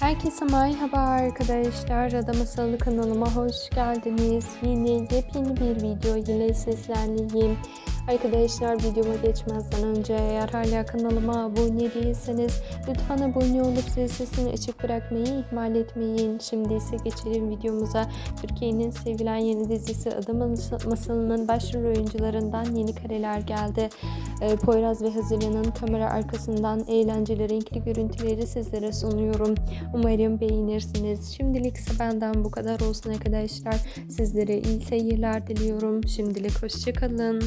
Herkese merhaba arkadaşlar. Ada Masalı kanalıma hoş geldiniz. Yine yepyeni bir video ile sizlerleyim. Arkadaşlar videoma geçmezden önce eğer hala kanalıma abone değilseniz lütfen abone olup zil sesini açık bırakmayı ihmal etmeyin. Şimdi ise geçelim videomuza. Türkiye'nin sevilen yeni dizisi Ada Mas- Masalı'nın başrol oyuncularından yeni kareler geldi e, Poyraz ve Haziran'ın kamera arkasından eğlenceli renkli görüntüleri sizlere sunuyorum. Umarım beğenirsiniz. Şimdilik ise benden bu kadar olsun arkadaşlar. Sizlere iyi seyirler diliyorum. Şimdilik hoşçakalın.